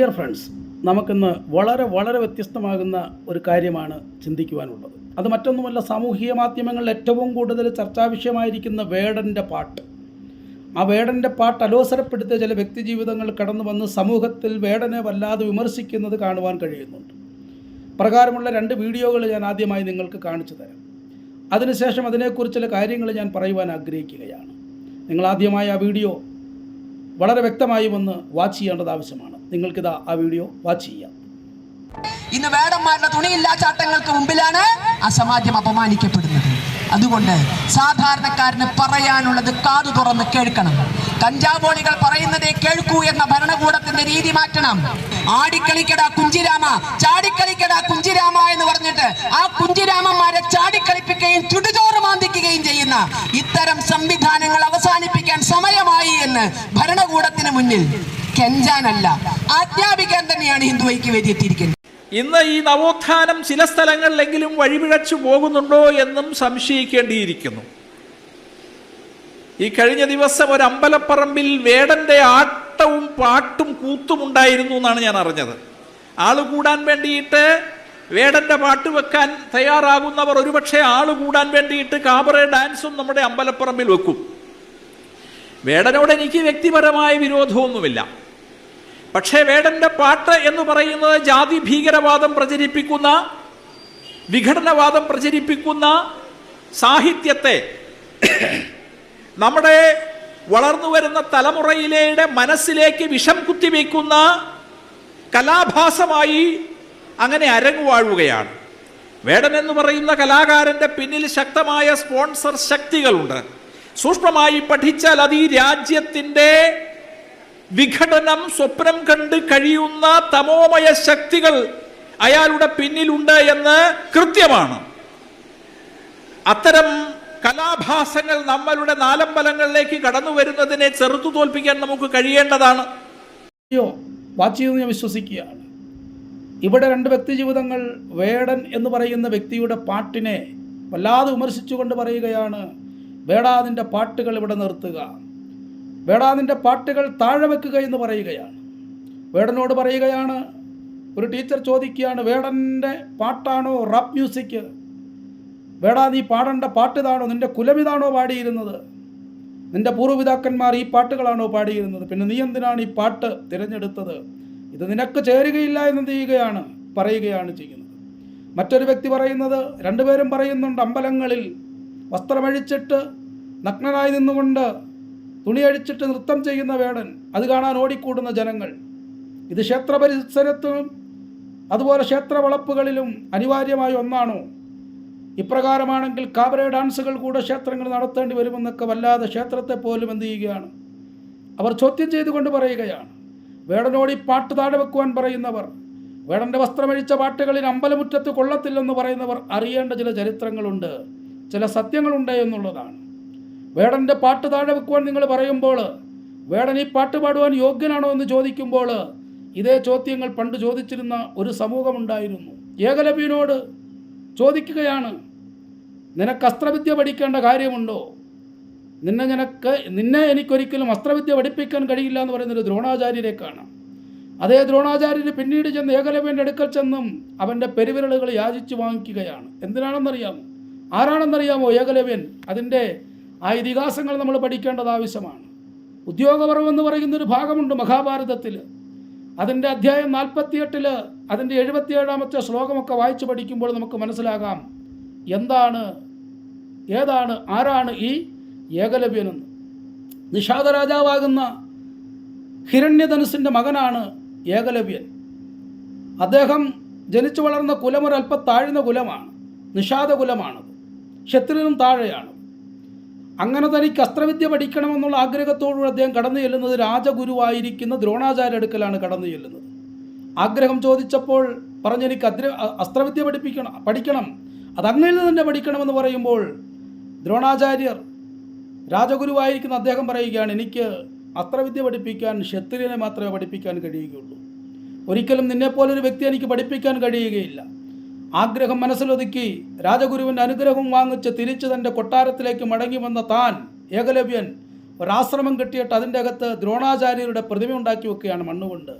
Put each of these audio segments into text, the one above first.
Dear friends നമുക്കിന്ന് വളരെ വളരെ വ്യത്യസ്തമാകുന്ന ഒരു കാര്യമാണ് ചിന്തിക്കുവാനുള്ളത്. അത് മറ്റൊന്നുമല്ല സാമൂഹിക മാധ്യമങ്ങളിൽ ഏറ്റവും കൂടുതൽ ചർച്ചാ വിഷയമായിരിക്കുന്ന വേടന്റെ പാട്ട്. ആ വേടന്റെ പാട്ട് അലോസരപ്പെടുത്തിയ ചില വ്യക്തിജീവിതങ്ങൾ കടന്നു വന്ന് സമൂഹത്തിൽ വേടനെ വല്ലാതെ വിമർശിക്കുന്നത് കാണുവാൻ കഴിയുന്നുണ്ട്. പ്രകാരമുള്ള രണ്ട് വീഡിയോകൾ ഞാൻ ആദ്യമായി നിങ്ങൾക്ക് കാണിച്ചു തരാം. അതിനുശേഷം അതിനെക്കുറിച്ച് ചില കാര്യങ്ങൾ ഞാൻ പറയുവാൻ ആഗ്രഹിക്കുകയാണ്. നിങ്ങൾ ആദ്യമായി ആ വീഡിയോ വളരെ വ്യക്തമായി വന്ന് വാച്ച് ചെയ്യേണ്ടത് ആവശ്യമാണ്. നിങ്ങൾക്കിതാ ആ വീഡിയോ വാച്ച് ചെയ്യാം. ഇന്ന് വേടന്മാരുടെ തുണിയില്ലാ ചാട്ടങ്ങൾക്ക് മുമ്പിലാണ് ആ സമാജം അപമാനിക്കപ്പെടുന്നത്. അതുകൊണ്ട് സാധാരണക്കാരന് പറയാനുള്ളത് കാതു തുറന്ന് കേൾക്കണം. കഞ്ചാവോളികൾ പറയുന്നതേ കേൾക്കൂ എന്ന ഭരണകൂടത്തിന്റെ രീതി മാറ്റണം. ആടിക്കളിക്കട കുഞ്ചിരാമ ചാടിക്കളിക്കട കുഞ്ചിരാമ എന്ന് പറഞ്ഞിട്ട് ആ കുഞ്ചിരാമന്മാരെ ചാടിക്കളിപ്പിക്കുകയും ചുടുചോറ് മാന്തിക്കുകയും ചെയ്യുന്ന ഇത്തരം സംവിധാനങ്ങൾ അവസാനിപ്പിക്കാൻ സമയമായി എന്ന് ഭരണകൂടത്തിന് മുന്നിൽ കെഞ്ചാനല്ല. ആധ്യാപിക്കാൻ തന്നെയാണ് ഹിന്ദുവൈക്ക് ഐക്യവേദി എത്തിയിരിക്കുന്നത് ഇന്ന് ഈ നവോത്ഥാനം ചില സ്ഥലങ്ങളിലെങ്കിലും വഴിപിഴച്ചു പോകുന്നുണ്ടോ എന്നും സംശയിക്കേണ്ടിയിരിക്കുന്നു. ഈ കഴിഞ്ഞ ദിവസം ഒരു അമ്പലപ്പറമ്പിൽ വേടന്റെ ആട്ടവും പാട്ടും കൂത്തും ഉണ്ടായിരുന്നു എന്നാണ് ഞാൻ അറിഞ്ഞത്. ആൾ കൂടാൻ വേണ്ടിയിട്ട് വേടന്റെ പാട്ട് വെക്കാൻ തയ്യാറാകുന്നവർ ഒരുപക്ഷെ ആൾ കൂടാൻ വേണ്ടിയിട്ട് കാബറെ ഡാൻസും നമ്മുടെ അമ്പലപ്പറമ്പിൽ വെക്കും. വേടനോട് എനിക്ക് വ്യക്തിപരമായ വിരോധമൊന്നുമില്ല. പക്ഷേ വേടന്റെ പാട്ട് എന്ന് പറയുന്നത് ജാതി ഭീകരവാദം പ്രചരിപ്പിക്കുന്ന വിഘടനവാദം പ്രചരിപ്പിക്കുന്ന സാഹിത്യത്തെ നമ്മുടെ വളർന്നു വരുന്ന തലമുറയിലെ മനസ്സിലേക്ക് വിഷം കുത്തിവെക്കുന്ന കലാഭാസമായി അങ്ങനെ അരങ്ങുവാഴുകയാണ്. വേടൻ എന്ന് പറയുന്ന കലാകാരന്റെ പിന്നിൽ ശക്തമായ സ്പോൺസർ ശക്തികളുണ്ട്. സൂക്ഷ്മമായി പഠിച്ചാൽ അത് ഈ രാജ്യത്തിന്റെ വിഘടനം സ്വപ്നം കണ്ട് കഴിയുന്ന തമോമയ ശക്തികൾ അയാളുടെ പിന്നിലുണ്ട് എന്ന് കൃത്യമാണ്. അത്തരം കലാഭാസങ്ങൾ നമ്മളുടെ നാലമ്പലങ്ങളിലേക്ക് കടന്നു വരുന്നതിനെ ചെറുത്തു തോൽപ്പിക്കാൻ നമുക്ക് കഴിയേണ്ടതാണ്. അയ്യോ ചെയ്യുമെന്ന് ഞാൻ വിശ്വസിക്കുകയാണ്. ഇവിടെ രണ്ട് വ്യക്തി ജീവിതങ്ങൾ വേടൻ എന്ന് പറയുന്ന വ്യക്തിയുടെ പാട്ടിനെ വല്ലാതെ വിമർശിച്ചുകൊണ്ട് പറയുകയാണ് വേടാതിന്റെ പാട്ടുകൾ ഇവിടെ നിർത്തുക. വേടാതിന്റെ പാട്ടുകൾ താഴെ വെക്കുക എന്ന് പറയുകയാണ്. വേടനോട് പറയുകയാണ് ഒരു ടീച്ചർ ചോദിക്കുകയാണ് വേടന്റെ പാട്ടാണോ റാപ്പ് മ്യൂസിക് വേടാ നീ പാടേണ്ട പാട്ട് ഇതാണോ? നിന്റെ കുലമിതാണോ പാടിയിരുന്നത്? നിന്റെ പൂർവപിതാക്കന്മാർ ഈ പാട്ടുകളാണോ പാടിയിരുന്നത്? പിന്നെ നീ എന്തിനാണ് ഈ പാട്ട് തിരഞ്ഞെടുത്തത്? ഇത് നിനക്ക് ചേരുകയില്ല എന്ന് ചെയ്യുകയാണ് പറയുകയാണ് ചെയ്യുന്നത്. മറ്റൊരു വ്യക്തി പറയുന്നത് രണ്ടുപേരും പറയുന്നുണ്ട് അമ്പലങ്ങളിൽ വസ്ത്രമഴിച്ചിട്ട് നഗ്നനായി നിന്നുകൊണ്ട് തുണിയഴിച്ചിട്ട് നൃത്തം ചെയ്യുന്ന വേടൻ അത് കാണാൻ ഓടിക്കൂടുന്ന ജനങ്ങൾ. ഇത് ക്ഷേത്ര പരിസരത്തും അതുപോലെ ക്ഷേത്ര വളപ്പുകളിലും അനിവാര്യമായ ഒന്നാണോ. ഇപ്രകാരമാണെങ്കിൽ കാബര ഡാൻസുകൾ കൂടെ ക്ഷേത്രങ്ങൾ നടത്തേണ്ടി വരുമെന്നൊക്കെ വല്ലാതെ ക്ഷേത്രത്തെ പോലും എന്ത് ചെയ്യുകയാണ്? അവർ ചോദ്യം ചെയ്തുകൊണ്ട് പറയുകയാണ്. വേടനോടി പാട്ട് താഴെ വെക്കുവാൻ പറയുന്നവർ വേടന്റെ വസ്ത്രമഴിച്ച പാട്ടുകളിൽ അമ്പലമുറ്റത്ത് കൊള്ളത്തില്ലെന്ന് പറയുന്നവർ അറിയേണ്ട ചില ചരിത്രങ്ങളുണ്ട്. ചില സത്യങ്ങളുണ്ട് എന്നുള്ളതാണ്. വേടന്റെ പാട്ട് താഴെ വെക്കുവാൻ നിങ്ങൾ പറയുമ്പോൾ വേടൻ ഈ പാട്ട് പാടുവാൻ യോഗ്യനാണോ എന്ന് ചോദിക്കുമ്പോൾ ഇതേ ചോദ്യങ്ങൾ പണ്ട് ചോദിച്ചിരുന്ന ഒരു സമൂഹമുണ്ടായിരുന്നു. ഏകലവ്യനോട് ചോദിക്കുകയാണ് നിനക്ക് അസ്ത്രവിദ്യ പഠിക്കേണ്ട കാര്യമുണ്ടോ? നിന്നെ നിനക്ക് നിന്നെ എനിക്കൊരിക്കലും അസ്ത്രവിദ്യ പഠിപ്പിക്കാൻ കഴിയില്ല എന്ന് പറയുന്നൊരു ദ്രോണാചാര്യരെ കാണാം അതേ ദ്രോണാചാര്യർ പിന്നീട് ചെന്ന് ഏകലവ്യന്റെ അടുക്കൽ ചെന്നും അവന്റെ പെരുവിരലുകൾ യാചിച്ചു വാങ്ങിക്കുകയാണ്. എന്തിനാണെന്നറിയാമോ? ആരാണെന്നറിയാമോ ഏകലവ്യൻ? അതിന്റെ ആ ഇതിഹാസങ്ങൾ നമ്മൾ പഠിക്കേണ്ടത് ആവശ്യമാണ്. ഉദ്യോഗപർവം എന്ന് പറയുന്നൊരു ഭാഗമുണ്ട് മഹാഭാരതത്തിൽ. അതിന്റെ അധ്യായം നാൽപ്പത്തിയെട്ടിൽ അതിന്റെ എഴുപത്തിയേഴാമത്തെ ശ്ലോകമൊക്കെ വായിച്ചു പഠിക്കുമ്പോൾ നമുക്ക് മനസ്സിലാകാം എന്താണ് ഏതാണ് ആരാണ് ഈ ഏകലവ്യനെന്ന് നിഷാദ രാജാവാകുന്ന ഹിരണ്യധനുസിന്റെ മകനാണ് ഏകലവ്യൻ. അദ്ദേഹം ജനിച്ചു വളർന്ന കുലം ഒരു താഴ്ന്ന കുലമാണ് നിഷാദ കുലമാണത് ക്ഷത്രിയനും താഴെയാണ്. അങ്ങനെ തനിക്ക് അസ്ത്രവിദ്യ പഠിക്കണമെന്നുള്ള ആഗ്രഹത്തോടുകൂടി അദ്ദേഹം കടന്നു ചെല്ലുന്നത് രാജഗുരുവായിരിക്കുന്ന ദ്രോണാചാര്യ അടുക്കലാണ് കടന്നു ചെല്ലുന്നത്. ആഗ്രഹം ചോദിച്ചപ്പോൾ പറഞ്ഞു എനിക്ക് അദ്ര അസ്ത്രവിദ്യ പഠിപ്പിക്കണം പഠിക്കണം. അത് അങ്ങനെ നിന്ന് തന്നെ പഠിക്കണമെന്ന് പറയുമ്പോൾ ദ്രോണാചാര്യർ രാജഗുരുവായിരിക്കുന്ന അദ്ദേഹം പറയുകയാണ് എനിക്ക് അസ്ത്രവിദ്യ പഠിപ്പിക്കാൻ ക്ഷത്രിയനെ മാത്രമേ പഠിപ്പിക്കാൻ കഴിയുകയുള്ളൂ. ഒരിക്കലും നിന്നെപ്പോലൊരു വ്യക്തി എനിക്ക് പഠിപ്പിക്കാൻ കഴിയുകയില്ല. ആഗ്രഹം മനസ്സിലൊതുക്കി രാജഗുരുവിന്റെ അനുഗ്രഹം വാങ്ങിച്ച് തിരിച്ച് തന്റെ കൊട്ടാരത്തിലേക്ക് മടങ്ങി വന്ന താൻ ഏകലവ്യൻ ഒരാശ്രമം കെട്ടിയിട്ട് അതിന്റെ അകത്ത് ദ്രോണാചാര്യരുടെ പ്രതിമ ഉണ്ടാക്കി വെക്കുകയാണ് മണ്ണുകൊണ്ട്.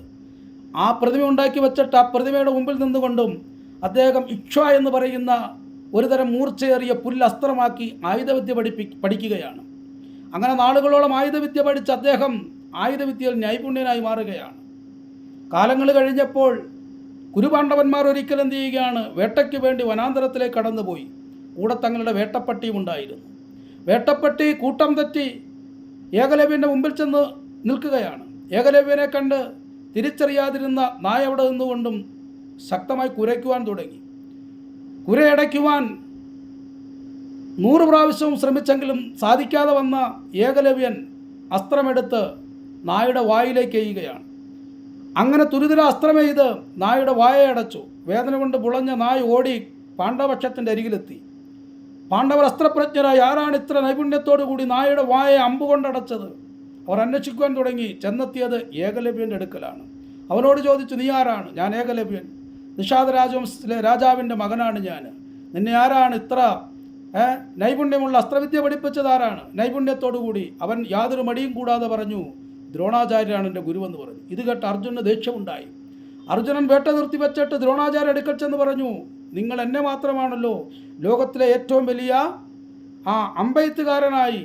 ആ പ്രതിമ ഉണ്ടാക്കി വെച്ചിട്ട് ആ പ്രതിമയുടെ മുമ്പിൽ നിന്നുകൊണ്ടും അദ്ദേഹം ഇക്ഷ എന്ന് പറയുന്ന ഒരുതരം മൂർച്ചയേറിയ പുല്ലസ്ത്രമാക്കി ആയുധവിദ്യ പഠിപ്പി പഠിക്കുകയാണ്. അങ്ങനെ നാളുകളോളം ആയുധവിദ്യ പഠിച്ച് അദ്ദേഹം ആയുധവിദ്യയിൽ നൈപുണ്യനായി മാറുകയാണ്. കാലങ്ങൾ കഴിഞ്ഞപ്പോൾ കുരുപാണ്ഡവന്മാർ ഒരിക്കൽ എന്ത് ചെയ്യുകയാണ്? വേട്ടയ്ക്ക് വേണ്ടി വനാന്തരത്തിലേക്ക് കടന്നുപോയി. കൂടെ തങ്ങളുടെ വേട്ടപ്പട്ടിയും ഉണ്ടായിരുന്നു. വേട്ടപ്പട്ടി കൂട്ടം തെറ്റി ഏകലവ്യന്റെ മുമ്പിൽ ചെന്ന് നിൽക്കുകയാണ്. ഏകലവ്യനെ കണ്ട് തിരിച്ചറിയാതിരുന്ന നായ അവിടെ നിന്നുകൊണ്ടും ശക്തമായി കുരയ്ക്കുവാൻ തുടങ്ങി. കുരയടയ്ക്കുവാൻ നൂറ് പ്രാവശ്യവും ശ്രമിച്ചെങ്കിലും സാധിക്കാതെ വന്ന ഏകലവ്യൻ അസ്ത്രമെടുത്ത് നായുടെ വായിലേക്ക് എയ്യുകയാണ്. അങ്ങനെ തുരിതര അസ്ത്രമെയ്ത് നായുടെ വായ അടച്ചു. വേദന കൊണ്ട് പുളഞ്ഞ നായ ഓടി പാണ്ഡവക്ഷത്തിന്റെ അരികിലെത്തി. പാണ്ഡവർ അസ്ത്രപ്രജ്ഞരായി ആരാണ് ഇത്ര നൈപുണ്യത്തോടു കൂടി നായയുടെ വായ അമ്പ് കൊണ്ടടച്ചത്? അവർ അന്വേഷിക്കുവാൻ തുടങ്ങി. ചെന്നെത്തിയത് ഏകലവ്യന്റെ അടുക്കലാണ്. അവനോട് ചോദിച്ചു നീ ആരാണ്? ഞാൻ ഏകലവ്യൻ. നിഷാദ രാജവംശത്തിലെ രാജാവിന്റെ മകനാണ് ഞാൻ. നിന്നെ ആരാണ് ഇത്ര നൈപുണ്യമുള്ള അസ്ത്രവിദ്യ പഠിപ്പിച്ചത് ആരാണ്? നൈപുണ്യത്തോടു കൂടി അവൻ യാതൊരു മടിയും കൂടാതെ പറഞ്ഞു ദ്രോണാചാര്യരാണ് എന്റെ ഗുരുവെന്ന് പറഞ്ഞു. ഇത് കേട്ട് അർജുനന് ദേഷ്യമുണ്ടായി. അർജുനൻ വേട്ട നിർത്തി വെച്ചിട്ട് ദ്രോണാചാര്യ എടുക്കച്ചെന്ന് ചെന്ന് പറഞ്ഞു. നിങ്ങൾ എന്നെ മാത്രമാണല്ലോ ലോകത്തിലെ ഏറ്റവും വലിയ ആ അമ്പയത്തുകാരനായി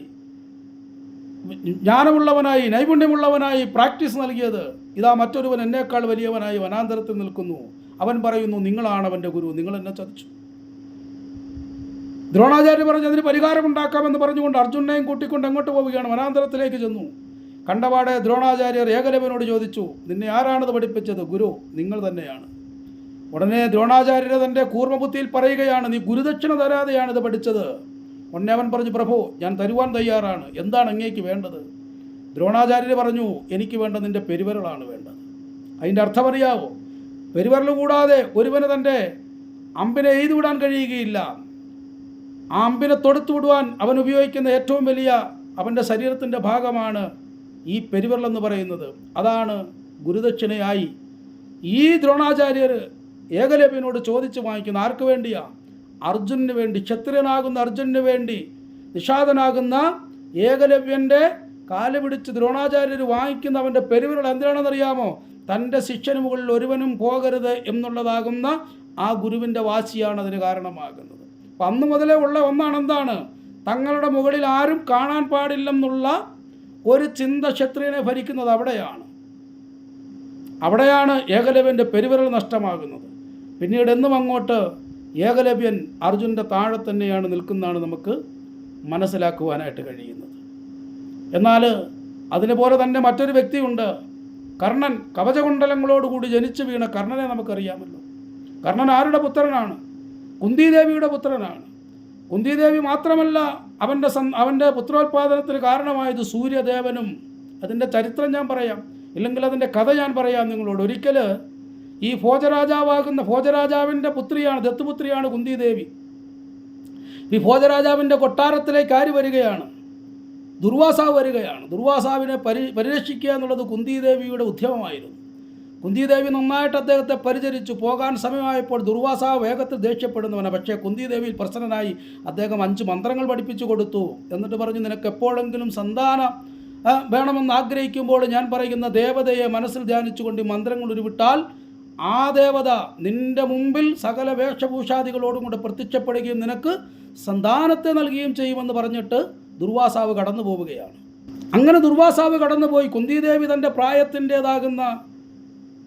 ജ്ഞാനമുള്ളവനായി നൈപുണ്യമുള്ളവനായി പ്രാക്ടീസ് നൽകിയത്. ഇതാ മറ്റൊരുവൻ എന്നേക്കാൾ വലിയവനായി വനാന്തരത്തിൽ നിൽക്കുന്നു. അവൻ പറയുന്നു നിങ്ങളാണ് അവന്റെ ഗുരു. നിങ്ങൾ എന്നെ ചതിച്ചു. ദ്രോണാചാര്യ പറഞ്ഞ് അതിന് പരിഹാരമുണ്ടാക്കാമെന്ന് പറഞ്ഞുകൊണ്ട് അർജുനെയും കൂട്ടിക്കൊണ്ട് എങ്ങോട്ട് പോവുകയാണ്. വനാന്തരത്തിലേക്ക് ചെന്നു. കണ്ടപാടെ ദ്രോണാചാര്യർ ഏകലവനോട് ചോദിച്ചു നിന്നെ ആരാണത് പഠിപ്പിച്ചത്? ഗുരു നിങ്ങൾ തന്നെയാണ്. ഉടനെ ദ്രോണാചാര്യർ തന്റെ കൂർമ്മബുദ്ധിയിൽ പറയുകയാണ് നീ ഗുരുദക്ഷിണ തരാതെയാണ് ഇത് പഠിച്ചത്. ഉടനെ പറഞ്ഞു പ്രഭു ഞാൻ തരുവാൻ തയ്യാറാണ്. എന്താണ് അങ്ങേക്ക് വേണ്ടത്? ദ്രോണാചാര്യർ പറഞ്ഞു എനിക്ക് വേണ്ട നിന്റെ പെരുവരളാണ് വേണ്ടത്. അതിന്റെ അർത്ഥമറിയാവോ പെരുവരൽ കൂടാതെ ഒരുവന് തന്റെ അമ്പിനെ എഴുതി വിടാൻ കഴിയുകയില്ല. ആ അമ്പിനെ തൊടുത്തു വിടുവാൻ അവൻ ഉപയോഗിക്കുന്ന ഏറ്റവും വലിയ അവന്റെ ശരീരത്തിന്റെ ഭാഗമാണ് ഈ പെരുവിരലെന്ന് പറയുന്നത്. അതാണ് ഗുരുദക്ഷിണയായി ഈ ദ്രോണാചാര്യർ ഏകലവ്യനോട് ചോദിച്ച് വാങ്ങിക്കുന്ന ആർക്ക് വേണ്ടിയാ? അർജുനന് വേണ്ടി ക്ഷത്രിയനാകുന്ന അർജുനന് വേണ്ടി നിഷാദനാകുന്ന ഏകലവ്യന്റെ കാൽ പിടിച്ച് ദ്രോണാചാര്യർ വാങ്ങിക്കുന്ന അവന്റെ പെരുവിരൽ എന്തിനാണെന്നറിയാമോ തന്റെ ശിഷ്യന് മുകളിൽ ഒരുവനും പോകരുത് എന്നുള്ളതാകുന്ന ആ ഗുരുവിന്റെ വാശിയാണ് അതിന് കാരണമാകുന്നത്. അപ്പം അന്ന് മുതലേ ഉള്ള ഒന്നാണ് എന്താണ് തങ്ങളുടെ മുകളിൽ ആരും കാണാൻ പാടില്ലെന്നുള്ള ഒരു ചിന്ത ക്ഷത്രിയനെ ഭരിക്കുന്നത് അവിടെയാണ്. അവിടെയാണ് ഏകലവ്യന്റെ പെരുവിരൽ നഷ്ടമാകുന്നത്. പിന്നീട് എന്നും അങ്ങോട്ട് ഏകലവ്യൻ അർജുന്റെ താഴെ തന്നെയാണ് നിൽക്കുന്നതാണ് നമുക്ക് മനസ്സിലാക്കുവാനായിട്ട് കഴിയുന്നത്. എന്നാൽ അതിനുപോലെ തന്നെ മറ്റൊരു വ്യക്തിയുണ്ട്. കർണൻ കവചകുണ്ടലങ്ങളോടുകൂടി ജനിച്ചു വീണ കർണനെ നമുക്കറിയാമല്ലോ. കർണൻ ആരുടെ പുത്രനാണ്? കുന്തിദേവിയുടെ പുത്രനാണ്. കുന്തിദേവി മാത്രമല്ല അവന്റെ സം അവന്റെ പുത്രോത്പാദനത്തിന് കാരണമായത് സൂര്യദേവനും. അതിന്റെ ചരിത്രം ഞാൻ പറയാം. ഇല്ലെങ്കിൽ അതിന്റെ കഥ ഞാൻ പറയാം നിങ്ങളോട്. ഒരിക്കൽ ഈ ഭോജരാജാവാകുന്ന ഭോജരാജാവിന്റെ പുത്രിയാണ് ദത്തുപുത്രിയാണ് കുന്തിദേവി. ഈ ഭോജരാജാവിന്റെ കൊട്ടാരത്തിലേക്ക് ആര് വരികയാണ്? ദുർവാസാവ് വരികയാണ്. ദുർവാസാവിനെ പരി പരിരക്ഷിക്കുക എന്നുള്ളത് കുന്തിദേവിയുടെ ഉദ്യമമായിരുന്നു. കുന്തിദേവി നന്നായിട്ട് അദ്ദേഹത്തെ പരിചരിച്ചു. പോകാൻ സമയമായപ്പോൾ ദുർവാസാവ് വേഗത്തിൽ ദേഷ്യപ്പെടുന്നവനെ. പക്ഷേ കുന്തിദേവിയിൽ പ്രസന്നനായി അദ്ദേഹം അഞ്ച് മന്ത്രങ്ങൾ പഠിപ്പിച്ചു കൊടുത്തു. എന്നിട്ട് പറഞ്ഞു നിനക്ക് എപ്പോഴെങ്കിലും സന്താന വേണമെന്ന് ആഗ്രഹിക്കുമ്പോൾ ഞാൻ പറയുന്ന ദേവതയെ മനസ്സിൽ ധ്യാനിച്ചുകൊണ്ട് ഈ മന്ത്രങ്ങൾ ഉരുവിട്ടാൽ ആ ദേവത നിന്റെ മുമ്പിൽ സകല വേഷഭൂഷാദികളോടും കൂടെ പ്രത്യക്ഷപ്പെടുകയും നിനക്ക് സന്താനത്തെ നൽകുകയും ചെയ്യുമെന്ന് പറഞ്ഞിട്ട് ദുർവാസാവ് കടന്നു പോവുകയാണ് അങ്ങനെ ദുർവാസാവ് കടന്നുപോയി. കുന്തിദേവി തന്റെ പ്രായത്തിന്റേതാകുന്ന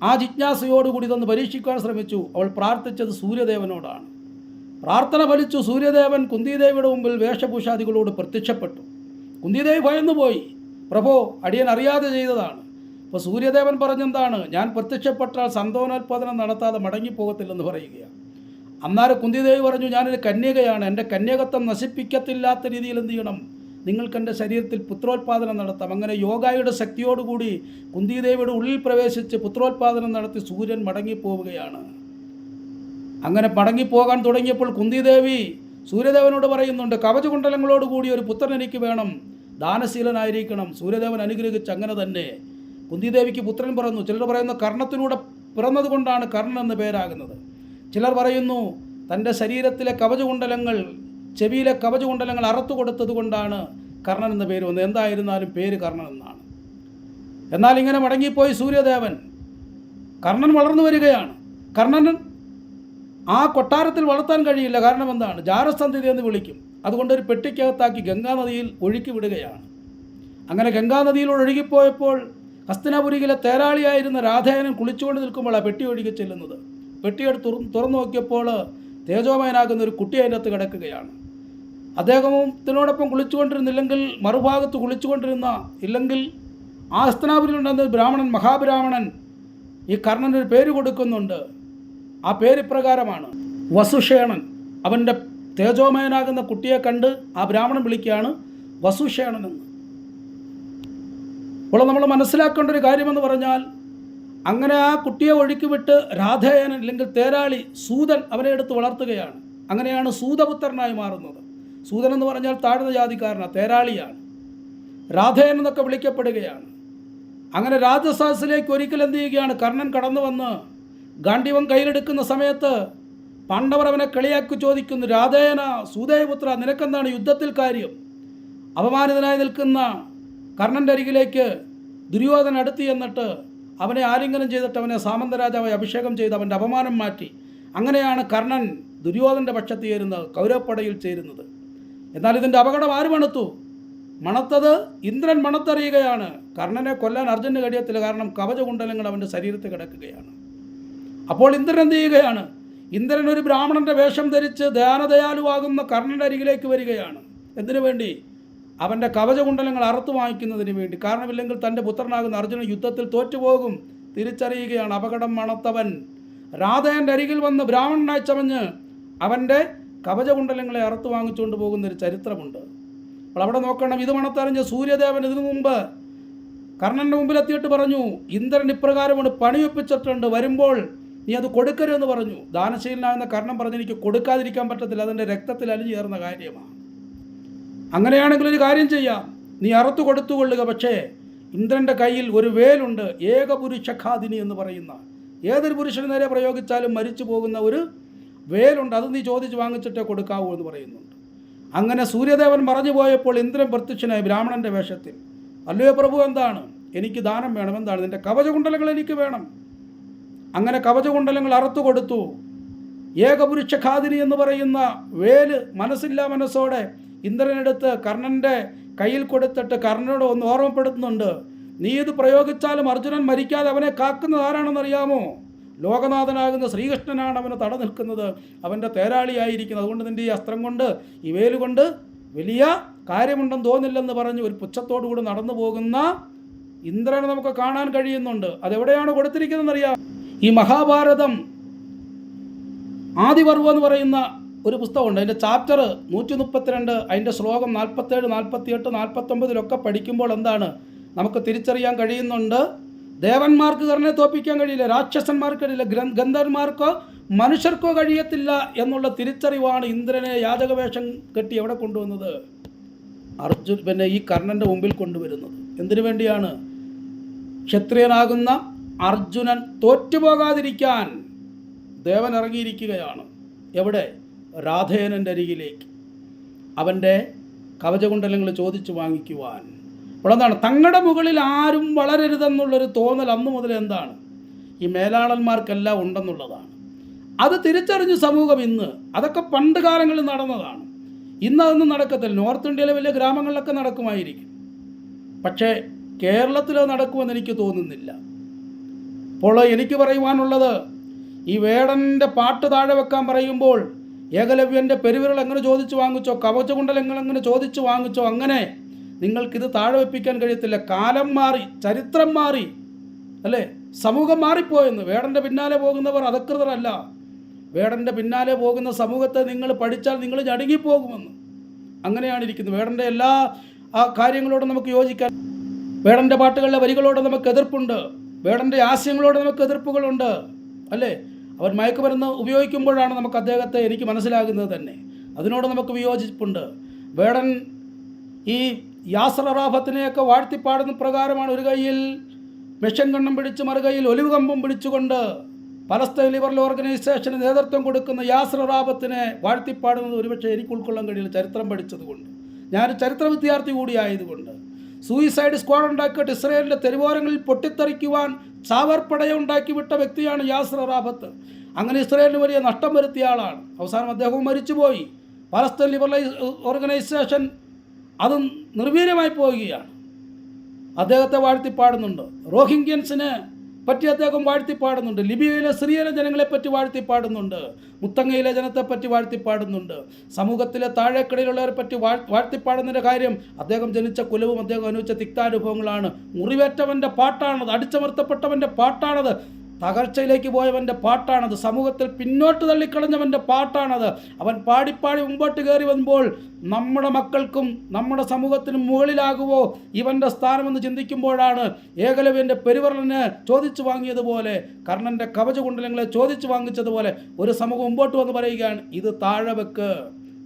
ആ ജിജ്ഞാസയോടുകൂടി ഇതൊന്ന് പരീക്ഷിക്കാൻ ശ്രമിച്ചു. അവൾ പ്രാർത്ഥിച്ചത് സൂര്യദേവനോടാണ്. പ്രാർത്ഥന ഫലിച്ചു സൂര്യദേവൻ കുന്തിദേവിയുടെ മുമ്പിൽ വേഷഭൂഷാദികളോട് പ്രത്യക്ഷപ്പെട്ടു. കുന്തിദേവി ഭയന്നുപോയി. പ്രഭോ അടിയൻ അറിയാതെ ചെയ്തതാണ്. അപ്പോൾ സൂര്യദേവൻ പറഞ്ഞെന്താണ്? ഞാൻ പ്രത്യക്ഷപ്പെട്ടാൽ സന്തോനോത്പാദനം നടത്താതെ മടങ്ങിപ്പോകത്തില്ലെന്ന് പറയുകയാണ്. അന്നാരം കുന്തിദേവി പറഞ്ഞു ഞാനൊരു കന്യകയാണ്. എന്റെ കന്യകത്വം നശിപ്പിക്കത്തില്ലാത്ത രീതിയിൽ എന്ത് ചെയ്യണം? നിങ്ങൾക്ക് എന്റെ ശരീരത്തിൽ പുത്രോത്പാദനം നടത്താം. അങ്ങനെ യോഗയുടെ ശക്തിയോടുകൂടി കുന്തിദേവിയുടെ ഉള്ളിൽ പ്രവേശിച്ച് പുത്രോത്പാദനം നടത്തി സൂര്യൻ മടങ്ങിപ്പോവുകയാണ്. അങ്ങനെ മടങ്ങിപ്പോകാൻ തുടങ്ങിയപ്പോൾ കുന്തിദേവി സൂര്യദേവനോട് പറയുന്നുണ്ട് കവചകുണ്ടലങ്ങളോടുകൂടി ഒരു പുത്രൻ എനിക്ക് വേണം. ദാനശീലനായിരിക്കണം. സൂര്യദേവൻ അനുഗ്രഹിച്ച് അങ്ങനെ തന്നെ. കുന്തിദേവിക്ക് പുത്രൻ പറഞ്ഞു ചിലർ പറയുന്നു കർണത്തിലൂടെ പിറന്നതുകൊണ്ടാണ് കർണൻ എന്ന പേരാകുന്നത്. ചിലർ പറയുന്നു തന്റെ ശരീരത്തിലെ കവചകുണ്ടലങ്ങൾ ചെവിയിലെ കവചകുണ്ടലങ്ങൾ അറുത്തു കൊടുത്തത് കൊണ്ടാണ് കർണൻ എന്ന പേര് വന്നത്. എന്തായിരുന്നാലും പേര് കർണൻ എന്നാണ്. എന്നാൽ ഇങ്ങനെ മടങ്ങിപ്പോയി സൂര്യദേവൻ. കർണൻ വളർന്നു വരികയാണ്. കർണൻ ആ കൊട്ടാരത്തിൽ വളർത്താൻ കഴിയില്ല. കാരണം എന്താണ്? ജാരസന്ധിതി എന്ന് വിളിക്കും. അതുകൊണ്ട് ഒരു പെട്ടിക്കകത്താക്കി ഗംഗാനദിയിൽ ഒഴുക്കി വിടുകയാണ്. അങ്ങനെ ഗംഗാനദിയിലൂടെ ഒഴുകിപ്പോയപ്പോൾ ഹസ്തനാപുരിയിലെ തേരാളിയായിരുന്ന രാധേയനൻ കുളിച്ചുകൊണ്ട് നിൽക്കുമ്പോൾ ആ പെട്ടി ഒഴുകി ചെല്ലുന്നത്. പെട്ടിയെടുത്ത് തുറന്നു നോക്കിയപ്പോൾ തേജോമയനാകുന്ന ഒരു കുട്ടി അതിനകത്ത് കിടക്കുകയാണ്. അദ്ദേഹത്തിനോടൊപ്പം കുളിച്ചുകൊണ്ടിരുന്നില്ലെങ്കിൽ മറുഭാഗത്ത് കുളിച്ചുകൊണ്ടിരുന്ന ഇല്ലെങ്കിൽ ആ ഹസ്തനാപുരിയിലുണ്ടെന്ന ബ്രാഹ്മണൻ മഹാബ്രാഹ്മണൻ ഈ കർണനൊരു പേര് കൊടുക്കുന്നുണ്ട്. ആ പേര് ഇപ്രകാരമാണ് വസുഷേണൻ. അവന്റെ തേജോമയനാകുന്ന കുട്ടിയെ കണ്ട് ആ ബ്രാഹ്മണൻ വിളിക്കുകയാണ് വസുഷേണൻ എന്ന്. അപ്പോൾ നമ്മൾ മനസ്സിലാക്കേണ്ട ഒരു കാര്യമെന്ന് പറഞ്ഞാൽ അങ്ങനെ ആ കുട്ടിയെ ഒഴുക്കി വിട്ട് രാധേയൻ അല്ലെങ്കിൽ തേരാളി സൂതൻ അവനെ എടുത്ത് വളർത്തുകയാണ്. അങ്ങനെയാണ് സൂതപുത്രനായി മാറുന്നത്. സൂതൻ എന്ന് പറഞ്ഞാൽ താഴ്ന്ന ജാതിക്കാരനാണ് തേരാളിയാണ്. രാധേയൻ എന്നൊക്കെ വിളിക്കപ്പെടുകയാണ്. അങ്ങനെ രാജസാസിലേക്ക് ഒരിക്കൽ എന്ത് ചെയ്യുകയാണ്? കർണൻ കടന്നു വന്ന് ഗാന്ഡീവം കയ്യിലെടുക്കുന്ന സമയത്ത് പാണ്ഡവർ അവനെ കളിയാക്കി ചോദിക്കുന്നു രാധേയന സൂതേയപുത്ര നിനക്കെന്താണ് യുദ്ധത്തിൽ കാര്യം? അപമാനിതനായി നിൽക്കുന്ന കർണന്റെ അരികിലേക്ക് ദുര്യോധന അടുത്ത് എന്നിട്ട് അവനെ ആലിംഗനം ചെയ്തിട്ട് അവനെ സാമന്തരാജാവായി അഭിഷേകം ചെയ്ത് അവന്റെ അപമാനം മാറ്റി. അങ്ങനെയാണ് കർണൻ ദുര്യോധന്റെ പക്ഷത്ത് ചേരുന്നത് കൗരവപ്പടയിൽ ചേരുന്നത്. എന്നാൽ ഇതിന്റെ അപകടം ആര് മണത്തു? മണത്തത് ഇന്ദ്രൻ മണത്തറിയുകയാണ്. കർണനെ കൊല്ലാൻ അർജുന് കഴിയത്തില്ല കാരണം കവചകുണ്ടലങ്ങൾ അവന്റെ ശരീരത്തിൽ കിടക്കുകയാണ്. അപ്പോൾ ഇന്ദ്രൻ എന്ത് ചെയ്യുകയാണ്? ഇന്ദ്രൻ ഒരു ബ്രാഹ്മണന്റെ വേഷം ധരിച്ച് ധ്യാനദയാലുവാകുന്ന കർണന്റെ അരികിലേക്ക് വരികയാണ്. എന്തിനു വേണ്ടി? അവന്റെ കവചകുണ്ടലങ്ങൾ അറുത്തു വാങ്ങിക്കുന്നതിന് വേണ്ടി. കാരണമില്ലെങ്കിൽ തന്റെ പുത്രനാകുന്ന അർജുനൻ യുദ്ധത്തിൽ തോറ്റുപോകും. തിരിച്ചറിയുകയാണ് അപകടം മണത്തവൻ. രാധയന്റെ അരികിൽ വന്ന് ബ്രാഹ്മണനായി ചമഞ്ഞ് അവന്റെ കവചകുണ്ടലങ്ങളെ അറുത്തു വാങ്ങിച്ചുകൊണ്ട് പോകുന്ന ഒരു ചരിത്രമുണ്ട്. അപ്പോൾ അവിടെ നോക്കണം ഇത് മണത്തറിഞ്ഞ സൂര്യദേവൻ ഇതിനു മുമ്പ് കർണന്റെ മുമ്പിലെത്തിയിട്ട് പറഞ്ഞു ഇന്ദ്രൻ ഇപ്രകാരമാണ് പണിയൊപ്പിച്ചിട്ടുണ്ട് വരുമ്പോൾ നീ അത് കൊടുക്കരുതെന്ന് പറഞ്ഞു. ദാനശീലനാകുന്ന കർണം പറഞ്ഞു എനിക്ക് കൊടുക്കാതിരിക്കാൻ പറ്റത്തില്ല അതിന്റെ രക്തത്തിൽ അലിഞ്ഞു ചേർന്ന കാര്യമാണ്. അങ്ങനെയാണെങ്കിൽ ഒരു കാര്യം ചെയ്യാം നീ അറുത്തു കൊടുത്തുകൊള്ളുക പക്ഷേ ഇന്ദ്രന്റെ കയ്യിൽ ഒരു വേലുണ്ട് ഏകപുരുഷഖാദിനി എന്ന് പറയുന്ന ഏതൊരു പുരുഷന് നേരെ പ്രയോഗിച്ചാലും മരിച്ചു പോകുന്ന ഒരു വേലുണ്ട് അത് നീ ചോദിച്ച് വാങ്ങിച്ചിട്ടേ കൊടുക്കാവൂ എന്ന് പറയുന്നുണ്ട്. അങ്ങനെ സൂര്യദേവൻ മറഞ്ഞു പോയപ്പോൾ ഇന്ദ്രൻ പ്രത്യക്ഷനായി ബ്രാഹ്മണന്റെ വേഷത്തിൽ. അല്ലയോ പ്രഭു എന്താണ്? എനിക്ക് ദാനം വേണം. എന്താണ്? നിന്റെ കവചകുണ്ടലങ്ങൾ എനിക്ക് വേണം. അങ്ങനെ കവചകുണ്ടലങ്ങൾ അറുത്തു കൊടുത്തു. ഏകപുരുഷ ഖാദിനി എന്ന് പറയുന്ന വേൽ മനസ്സില്ല മനസ്സോടെ ഇന്ദ്രനെടുത്ത് കർണന്റെ കയ്യിൽ കൊടുത്തിട്ട് കർണനോട് ഒന്ന് ഓർമ്മപ്പെടുത്തുന്നുണ്ട്. നീ ഇത് പ്രയോഗിച്ചാലും അർജുനൻ മരിക്കാതെ അവനെ കാക്കുന്നത് ആരാണെന്നറിയാമോ ലോകനാഥനാകുന്ന ശ്രീകൃഷ്ണനാണ് അവനെ തട നിൽക്കുന്നത്. അവന്റെ തേരാളിയായിരിക്കുന്നത് അതുകൊണ്ട് നിന്റെ ഈ അസ്ത്രം കൊണ്ട് ഈ വേൽ കൊണ്ട് വലിയ കാര്യമുണ്ടെന്ന് തോന്നില്ലെന്ന് പറഞ്ഞ് ഒരു പുച്ഛത്തോടുകൂടി നടന്നു പോകുന്ന ഇന്ദ്രനെ നമുക്ക് കാണാൻ കഴിയുന്നുണ്ട്. അതെവിടെയാണ് കൊടുത്തിരിക്കുന്നതെന്നറിയാം ഈ മഹാഭാരതം ആദിപർവം എന്ന് പറയുന്ന ഒരു പുസ്തകമുണ്ട്. അതിന്റെ ചാപ്റ്റർ നൂറ്റി മുപ്പത്തിരണ്ട് അതിന്റെ ശ്ലോകം നാൽപ്പത്തേഴ് നാൽപ്പത്തിയെട്ട് നാൽപ്പത്തൊമ്പതിലൊക്കെ പഠിക്കുമ്പോൾ എന്താണ്? നമുക്ക് തിരിച്ചറിയാൻ കഴിയുന്നുണ്ട്. ദേവന്മാർക്ക് തന്നെ തോപ്പിക്കാൻ കഴിയില്ല രാക്ഷസന്മാർക്ക് കഴിയില്ല ഗ്രന്ഥ ഗന്ധർമാർക്കോ മനുഷ്യർക്കോ കഴിയത്തില്ല എന്നുള്ള തിരിച്ചറിവാണ് ഇന്ദ്രനെ യാചകവേഷം കെട്ടി എവിടെ കൊണ്ടുവന്നത്? അർജുൻ പിന്നെ ഈ കർണന്റെ മുമ്പിൽ കൊണ്ടുവരുന്നത്. എന്തിനു വേണ്ടിയാണ്? ക്ഷത്രിയനാകുന്ന അർജുനൻ തോറ്റുപോകാതിരിക്കാൻ ദേവൻ ഇറങ്ങിയിരിക്കുകയാണ്. എവിടെ? രാധേനന്റെ അരികിലേക്ക്. അവന്റെ കവചകുണ്ടലങ്ങൾ ചോദിച്ചു വാങ്ങിക്കുവാൻ. അപ്പോൾ എന്താണ് തങ്ങളുടെ മുകളിൽ ആരും വളരരുതെന്നുള്ളൊരു തോന്നൽ അന്നു മുതൽ എന്താണ്? ഈ മേലാളന്മാർക്കെല്ലാം ഉണ്ടെന്നുള്ളതാണ്. അത് തിരിച്ചറിഞ്ഞ് സമൂഹം ഇന്ന് അതൊക്കെ പണ്ട് കാലങ്ങളിൽ നടന്നതാണ്. ഇന്ന് അതൊന്നും നടക്കത്തില്ല. നോർത്ത് ഇന്ത്യയിലെ വലിയ ഗ്രാമങ്ങളിലൊക്കെ നടക്കുമായിരിക്കും. പക്ഷേ കേരളത്തിൽ അത് നടക്കുമെന്ന് എനിക്ക് തോന്നുന്നില്ല. അപ്പോൾ എനിക്ക് പറയുവാനുള്ളത് ഈ വേടന്റെ പാട്ട് താഴെ വെക്കാൻ പറയുമ്പോൾ ഏകലവ്യന്റെ പെരുവിരൽ എങ്ങനെ ചോദിച്ചു വാങ്ങിച്ചോ കവചകുണ്ടലങ്ങൾ എങ്ങനെ ചോദിച്ചു വാങ്ങിച്ചോ അങ്ങനെ നിങ്ങൾക്കിത് താഴെ വെപ്പിക്കാൻ കഴിയത്തില്ല. കാലം മാറി ചരിത്രം മാറി അല്ലേ? സമൂഹം മാറിപ്പോയെന്ന്. വേടന്റെ പിന്നാലെ പോകുന്നവർ അധകൃതരല്ല. വേടന്റെ പിന്നാലെ പോകുന്ന സമൂഹത്തെ നിങ്ങൾ പഠിച്ചാൽ നിങ്ങൾ ഞടുങ്ങിപ്പോകുമെന്ന്. അങ്ങനെയാണ് ഇരിക്കുന്നത് വേടന്റെ എല്ലാ ആ കാര്യങ്ങളോടും നമുക്ക് യോജിക്കാൻ വേടന്റെ പാട്ടുകളിലെ വരികളോട് നമുക്ക് എതിർപ്പുണ്ട്. വേടന്റെ ആശയങ്ങളോട് നമുക്ക് എതിർപ്പുകളുണ്ട്. അല്ലേ? അവൻ മയക്കുമരുന്ന് ഉപയോഗിക്കുമ്പോഴാണ് നമുക്ക് അദ്ദേഹത്തെ എനിക്ക് മനസ്സിലാകുന്നത് തന്നെ. അതിനോട് നമുക്ക് വിയോജിപ്പുണ്ട്. വേടൻ ഈ യാസർ അറാഫത്തിനെയൊക്കെ വാഴ്ത്തിപ്പാടുന്ന പ്രകാരമാണ് ഒരു കയ്യിൽ മെഷൻ കണ്ണം പിടിച്ച് മറുകയിൽ ഒലിവ് കമ്പം പിടിച്ചുകൊണ്ട് പലസ്തീൻ ലിബറൽ ഓർഗനൈസേഷന് നേതൃത്വം കൊടുക്കുന്ന യാസർ അറാബത്തിനെ വാഴ്ത്തിപ്പാടുന്നത് ഒരുപക്ഷെ എനിക്ക് ഉൾക്കൊള്ളാൻ കഴിയില്ല. ചരിത്രം പഠിച്ചതുകൊണ്ട്. ഞാൻ ചരിത്ര വിദ്യാർത്ഥി കൂടിയായതുകൊണ്ട് സൂയിസൈഡ് സ്ക്വാഡ് ഉണ്ടാക്കിയിട്ട് ഇസ്രയേലിന്റെ തെരുവോരങ്ങളിൽ പൊട്ടിത്തെറിക്കുവാൻ ചാവർപ്പടയെ ഉണ്ടാക്കി വിട്ട വ്യക്തിയാണ് യാസർ റാബത്ത് അങ്ങനെ ഇസ്രയേലിന് വലിയ നഷ്ടം വരുത്തിയ ആളാണ്. അവസാനം അദ്ദേഹവും മരിച്ചുപോയി. പലസ്തീൻ ലിബറലൈസ് ഓർഗനൈസേഷൻ അതും നിർവീര്യമായി പോവുകയാണ്. അദ്ദേഹത്തെ വാഴ്ത്തി വാഴ്ത്തിപ്പാടുന്നുണ്ട്. റോഹിംഗ്യൻസിനെ പറ്റി അദ്ദേഹം വാഴ്ത്തിപ്പാടുന്നുണ്ട്. ലിബിയയിലെ സിറിയയിലെ ജനങ്ങളെ പറ്റി വാഴ്ത്തിപ്പാടുന്നുണ്ട്. മുത്തങ്ങയിലെ ജനത്തെ പറ്റി വാഴ്ത്തിപ്പാടുന്നുണ്ട്. സമൂഹത്തിലെ താഴേക്കടയിലുള്ളവരെ പറ്റി വാഴ് വാഴ്ത്തിപ്പാടുന്നതിന്റെ കാര്യം അദ്ദേഹം ജനിച്ച കുലവും അദ്ദേഹം അനുഭവിച്ച തിക്താനുഭവങ്ങളാണ്. മുറിവേറ്റവന്റെ പാട്ടാണത് അടിച്ചമർത്തപ്പെട്ടവന്റെ പാട്ടാണത്. തകർച്ചയിലേക്ക് പോയവന്റെ പാട്ടാണത്. സമൂഹത്തിൽ പിന്നോട്ട് തള്ളിക്കളഞ്ഞവന്റെ പാട്ടാണത്. അവൻ പാടിപ്പാടി മുമ്പോട്ട് കയറി വരുമ്പോൾ നമ്മുടെ മക്കൾക്കും നമ്മുടെ സമൂഹത്തിനും മുകളിലാകുമോ ഇവന്റെ സ്ഥാനമെന്ന് ചിന്തിക്കുമ്പോഴാണ് ഏകലവ്യന്റെ പെരുവറലിന് ചോദിച്ചു വാങ്ങിയതുപോലെ കർണന്റെ കവചകുണ്ടലങ്ങളെ ചോദിച്ചു വാങ്ങിച്ചതുപോലെ ഒരു സമൂഹം മുമ്പോട്ട് വന്ന് പറയുകയാണ് ഇത് താഴെ വെക്ക്.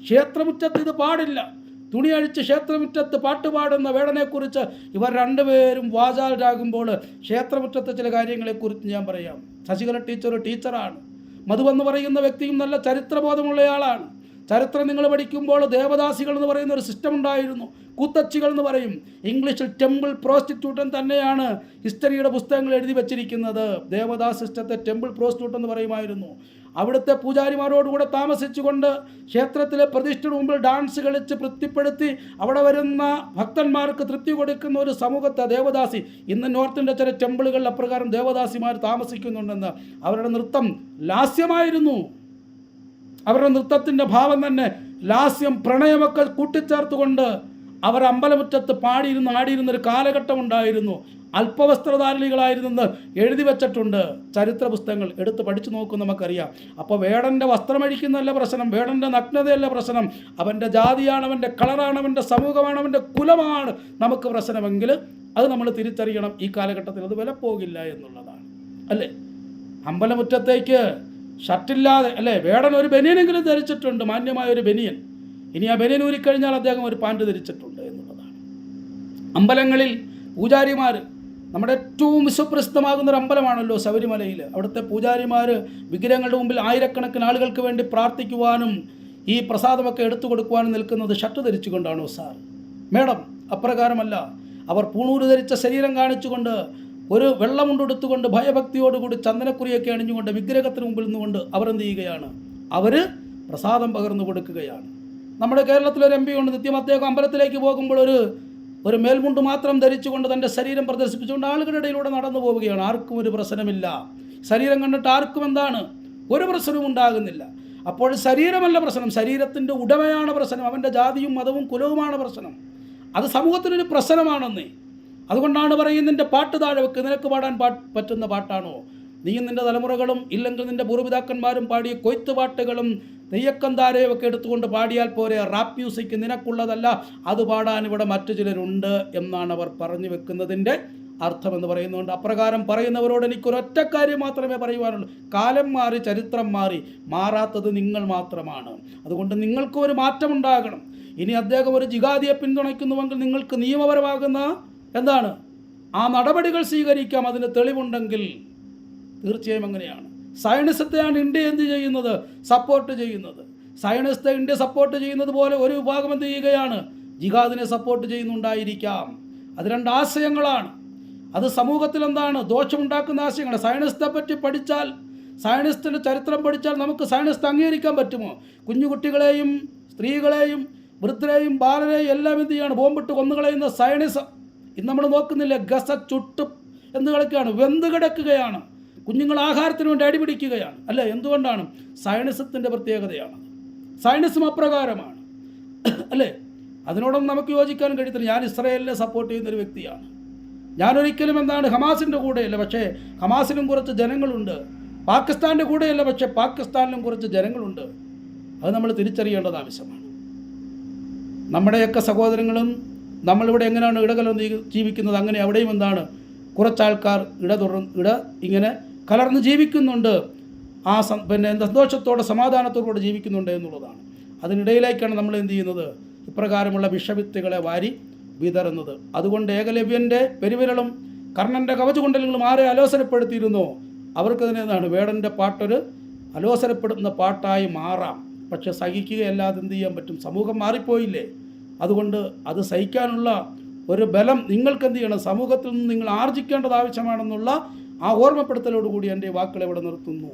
ക്ഷേത്രമുറ്റത്ത് ഇത് പാടില്ല. തുണി അഴിച്ച് ക്ഷേത്രമുറ്റത്ത് പാട്ടുപാടുന്ന വേടനെക്കുറിച്ച് ഇവർ രണ്ടുപേരും വാചാലരാകുമ്പോൾ ക്ഷേത്രമുറ്റത്തെ ചില കാര്യങ്ങളെക്കുറിച്ച് ഞാൻ പറയാം. ശശികല ടീച്ചർ ടീച്ചറാണ്. മധു എന്ന് പറയുന്ന വ്യക്തിയും നല്ല ചരിത്രബോധമുള്ളയാളാണ്. ചരിത്രം നിങ്ങൾ പഠിക്കുമ്പോൾ ദേവദാസികൾ എന്ന് പറയുന്ന ഒരു സിസ്റ്റം ഉണ്ടായിരുന്നു. കൂത്തച്ചികൾ എന്ന് പറയും. ഇംഗ്ലീഷിൽ ടെമ്പിൾ പ്രോസ്റ്റിറ്റ്യൂട്ടൻ തന്നെയാണ് ഹിസ്റ്ററിയുടെ പുസ്തകങ്ങൾ എഴുതി വച്ചിരിക്കുന്നത്. ദേവദാസ് സിസ്റ്റത്തെ ടെമ്പിൾ പ്രോസ്റ്റിറ്റ്യൂട്ട് എന്ന് പറയുമായിരുന്നു. അവിടുത്തെ പൂജാരിമാരോടുകൂടെ താമസിച്ചുകൊണ്ട് ക്ഷേത്രത്തിലെ പ്രതിഷ്ഠയുടെ മുമ്പിൽ ഡാൻസ് കളിച്ച് തൃപ്തിപ്പെടുത്തി അവിടെ വരുന്ന ഭക്തന്മാർക്ക് തൃപ്തി കൊടുക്കുന്ന ഒരു സമൂഹത്തെ ദേവദാസി. ഇന്ന് നോർത്തിന്റെ ചില ടെമ്പിളുകളിൽ അപ്രകാരം ദേവദാസിമാർ താമസിക്കുന്നുണ്ടെന്ന് അവരുടെ നൃത്തം ലാസ്യമായിരുന്നു. അവരുടെ നൃത്തത്തിന്റെ ഭാവം തന്നെ ലാസ്യം പ്രണയമൊക്കെ കൂട്ടിച്ചേർത്തുകൊണ്ട് അവർ അമ്പലമുറ്റത്ത് പാടിയിരുന്ന് ആടിയിരുന്നൊരു കാലഘട്ടം ഉണ്ടായിരുന്നു. അല്പവസ്ത്രധാരണികളായിരുന്നെന്ന് എഴുതി വെച്ചിട്ടുണ്ട്. ചരിത്ര പുസ്തകങ്ങൾ എടുത്ത് പഠിച്ചു നോക്കും നമുക്കറിയാം. അപ്പോൾ വേടന്റെ വസ്ത്രമഴിക്കുന്നതല്ല പ്രശ്നം വേടന്റെ നഗ്നതയല്ല പ്രശ്നം. അവന്റെ ജാതിയാണ് അവന്റെ കളറാണ് അവന്റെ സമൂഹമാണ് അവന്റെ കുലമാണ് നമുക്ക് പ്രശ്നമെങ്കിൽ അത് നമ്മൾ തിരിച്ചറിയണം. ഈ കാലഘട്ടത്തിൽ അത് വില പോകില്ല എന്നുള്ളതാണ്. അല്ലേ? അമ്പലമുറ്റത്തേക്ക് ഷർട്ടില്ലാതെ അല്ലേ? വേടൻ ഒരു ബനിയനെങ്കിലും ധരിച്ചിട്ടുണ്ട് മാന്യമായ ഒരു ബനിയൻ. ഇനി ആ ബനിയൻ ഊരിക്കഴിഞ്ഞാൽ അദ്ദേഹം ഒരു പാന്റ് ധരിച്ചിട്ടുണ്ട് എന്നുള്ളതാണ്. അമ്പലങ്ങളിൽ പൂജാരിമാർ നമ്മുടെ ഏറ്റവും വിശ്വപ്രസിദ്ധമാകുന്ന ഒരു അമ്പലമാണല്ലോ ശബരിമലയിൽ. അവിടുത്തെ പൂജാരിമാർ വിഗ്രഹങ്ങളുടെ മുമ്പിൽ ആയിരക്കണക്കിന് ആളുകൾക്ക് വേണ്ടി പ്രാർത്ഥിക്കുവാനും ഈ പ്രസാദമൊക്കെ എടുത്തു കൊടുക്കുവാനും നിൽക്കുന്നത് ഷർട്ട് ധരിച്ചുകൊണ്ടാണോ സാർ? മേഡം അപ്രകാരമല്ല. അവർ പൂണൂര് ധരിച്ച ശരീരം കാണിച്ചുകൊണ്ട് ഒരു വെള്ളമുണ്ടെടുത്തുകൊണ്ട് ഭയഭക്തിയോടുകൂടി ചന്ദനക്കുറിയൊക്കെ അണിഞ്ഞുകൊണ്ട് വിഗ്രഹത്തിന് മുമ്പിൽ നിന്നുകൊണ്ട് അവർ എന്ത് ചെയ്യുകയാണ്? അവർ പ്രസാദം പകർന്നു കൊടുക്കുകയാണ്. നമ്മുടെ കേരളത്തിലൊരു എം പി ഉണ്ട്. നിത്യം അദ്ദേഹം അമ്പലത്തിലേക്ക് പോകുമ്പോൾ ഒരു ഒരു മേൽമുണ്ട് മാത്രം ധരിച്ചുകൊണ്ട് തന്റെ ശരീരം പ്രദർശിപ്പിച്ചുകൊണ്ട് ആളുകളുടെ ഇടയിലൂടെ നടന്നു പോവുകയാണ്. ആർക്കും ഒരു പ്രശ്നമില്ല. ശരീരം കണ്ടിട്ട് ആർക്കും എന്താണ്? ഒരു പ്രശ്നവും ഉണ്ടാകുന്നില്ല. അപ്പോൾ ശരീരമല്ല പ്രശ്നം. ശരീരത്തിന്റെ ഉടമയാണ് പ്രശ്നം. അവന്റെ ജാതിയും മതവും കുലവുമാണ് പ്രശ്നം. അത് സമൂഹത്തിനൊരു പ്രശ്നമാണെന്നേ. അതുകൊണ്ടാണ് പറയുന്നത് നിന്റെ പാട്ട് താഴെ വെക്ക്. നിനക്ക് പാടാൻ പാ പറ്റുന്ന പാട്ടാണോ? നീയും നിന്റെ തലമുറകളും ഇല്ലെങ്കിൽ നിന്റെ പൂർവപിതാക്കന്മാരും പാടിയ കൊയ്ത്ത് പാട്ടുകളും നെയ്യക്കം താരയൊക്കെ എടുത്തുകൊണ്ട് പാടിയാൽ പോരെ. റാപ്പ് മ്യൂസിക് നിനക്കുള്ളതല്ല അത് പാടാൻ ഇവിടെ മറ്റു ചിലരുണ്ട് എന്നാണ് അവർ പറഞ്ഞു വെക്കുന്നതിന്റെ അർത്ഥമെന്ന് പറയുന്നുണ്ട്. അപ്രകാരം പറയുന്നവരോട് എനിക്കൊരൊറ്റ കാര്യം മാത്രമേ പറയുവാനുള്ളൂ. കാലം മാറി ചരിത്രം മാറി മാറാത്തത് നിങ്ങൾ മാത്രമാണ്. അതുകൊണ്ട് നിങ്ങൾക്കും ഒരു മാറ്റമുണ്ടാകണം ഇനി അദ്ദേഹം ഒരു ജിഹാദിയെ പിന്തുണയ്ക്കുന്നുവെങ്കിൽ നിങ്ങൾക്ക് നിയമപരമാകുന്ന എന്താണ്? ആ നടപടികൾ സ്വീകരിക്കാം. അതിന് തെളിവുണ്ടെങ്കിൽ തീർച്ചയായും അങ്ങനെയാണ്. സയനിസത്തെയാണ് ഇന്ത്യ എന്ത് ചെയ്യുന്നത്? സപ്പോർട്ട് ചെയ്യുന്നത്. സയണിസത്തെ ഇന്ത്യ സപ്പോർട്ട് ചെയ്യുന്നത് പോലെ ഒരു വിഭാഗം എന്ത് ചെയ്യുകയാണ്? ജിഹാദിനെ സപ്പോർട്ട് ചെയ്യുന്നുണ്ടായിരിക്കാം. അത് രണ്ട് ആശയങ്ങളാണ്. അത് സമൂഹത്തിൽ എന്താണ്? ദോഷമുണ്ടാക്കുന്ന ആശയങ്ങൾ സയണിസത്തെ പറ്റി പഠിച്ചാൽ സയണിസ്റ്റിന്റെ ചരിത്രം പഠിച്ചാൽ നമുക്ക് സയണിസ്റ്റ് അംഗീകരിക്കാൻ പറ്റുമോ? കുഞ്ഞുകുട്ടികളെയും സ്ത്രീകളെയും വൃദ്ധരെയും ബാലരെയും എല്ലാം എന്ത് ചെയ്യാണ്? ബോംബിട്ട് കൊന്നുകളയുന്ന സയണിസം ഇന്ന് നമ്മൾ നോക്കുന്നില്ല? ഗസ ചുട്ട് എന്ന് കിടക്കുകയാണ് വെന്ത് കിടക്കുകയാണ്. കുഞ്ഞുങ്ങൾ ആഹാരത്തിന് വേണ്ടി അടിപിടിക്കുകയാണ് അല്ല എന്തുകൊണ്ടാണ്? സയനിസത്തിന്റെ പ്രത്യേകതയാണ്. സയനിസം അപ്രകാരമാണ്. അല്ലേ? അതിനോടൊന്നും നമുക്ക് യോജിക്കാൻ കഴിയത്തില്ല. ഞാൻ ഇസ്രയേലിനെ സപ്പോർട്ട് ചെയ്യുന്നൊരു വ്യക്തിയാണ്. ഞാനൊരിക്കലും എന്താണ് ഹമാസിന്റെ കൂടെയല്ല. പക്ഷേ ഹമാസിനും കുറച്ച് ജനങ്ങളുണ്ട്. പാകിസ്ഥാന്റെ കൂടെയല്ല. പക്ഷേ പാകിസ്ഥാനിലും കുറച്ച് ജനങ്ങളുണ്ട്. അത് നമ്മൾ തിരിച്ചറിയേണ്ടത് ആവശ്യമാണ്. നമ്മുടെയൊക്കെ സഹോദരങ്ങളും നമ്മളിവിടെ എങ്ങനെയാണ് ഇടകലർന്ന് ജീവിക്കുന്നത്? അങ്ങനെ അവിടെയും എന്താണ് കുറച്ചാൾക്കാർ ഇട തുടർ ഇട ഇങ്ങനെ കലർന്ന് ജീവിക്കുന്നുണ്ട്. ആ പിന്നെ സന്തോഷത്തോടെ സമാധാനത്തോടെ ജീവിക്കുന്നുണ്ട് എന്നുള്ളതാണ്. അതിനിടയിലേക്കാണ് നമ്മൾ എന്ത് ചെയ്യുന്നത്? ഇപ്രകാരമുള്ള വിഷവിത്തുകളെ വാരി വിതറുന്നത്. അതുകൊണ്ട് ഏകലവ്യന്റെ പെരുവിരലും കർണന്റെ കവചകുണ്ടലങ്ങളും ആരെ അലോസരപ്പെടുത്തിയിരുന്നോ? അവർക്ക് എന്താണ്? വേടന്റെ പാട്ടൊരു അലോസരപ്പെടുന്ന പാട്ടായി മാറാം. പക്ഷെ സഹിക്കുകയല്ലാതെ എന്ത് ചെയ്യാൻ പറ്റും? സമൂഹം മാറിപ്പോയില്ലേ? അതുകൊണ്ട് അത് സഹിക്കാനുള്ള ഒരു ബലം നിങ്ങൾക്ക് എന്ത് ചെയ്യണം? സമൂഹത്തിൽ നിന്ന് നിങ്ങൾ ആർജിക്കേണ്ടത് ആവശ്യമാണെന്നുള്ള ആ ഓർമ്മപ്പെടുത്തലോടുകൂടി എന്റെ വാക്കുകൾ ഇവിടെ നിർത്തുന്നു.